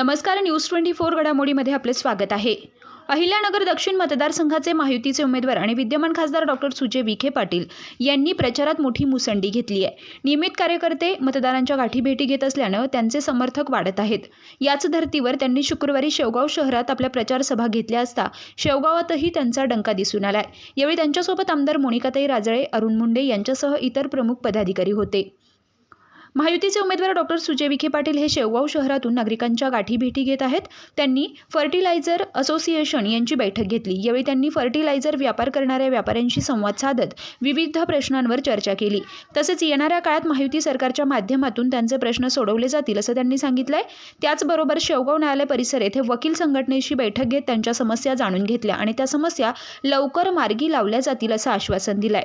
नमस्कार news twenty four घडामोडीमध्ये आपले स्वागत आहे. अहिल्यानगर दक्षिण मतदारसंघाचे महायुतीचे उमेदवार आणि विद्यमान खासदार डॉक्टर सुजय विखे पाटील यांनी प्रचारात मोठी मुसंडी घेतली आहे. नियमित कार्यकर्ते मतदारांच्या गाठी भेटी घेत असल्यानं त्यांचे समर्थक वाढत आहेत. याच धर्तीवर त्यांनी शुक्रवारी शेवगाव शहरात आपल्या प्रचार सभा घेतल्या असता शेवगावातही त्यांचा डंका दिसून आलाय. यावेळी त्यांच्यासोबत आमदार मोनिकाताई राजळे अरुण मुंडे यांच्यासह इतर प्रमुख पदाधिकारी होते. महायुतीचे उमेदवार डॉक्टर सुजय विखे पाटील हे शेवगाव शहरातून नागरिकांच्या गाठी भेटी घेत आहेत. त्यांनी फर्टिलायझर असोसिएशन यांची बैठक घेतली. यावेळी त्यांनी फर्टिलायझर व्यापार करणाऱ्या व्यापाऱ्यांशी संवाद साधत विविध प्रश्नांवर चर्चा केली. तसेच येणाऱ्या काळात महायुती सरकारच्या माध्यमातून त्यांचे प्रश्न सोडवले जातील असं त्यांनी सांगितलंय. त्याचबरोबर शेवगाव न्यायालय परिसर येथे वकील संघटनेशी बैठक घेत त्यांच्या समस्या जाणून घेतल्या आणि त्या समस्या लवकर मार्गी लावल्या जातील असं आश्वासन दिलंय.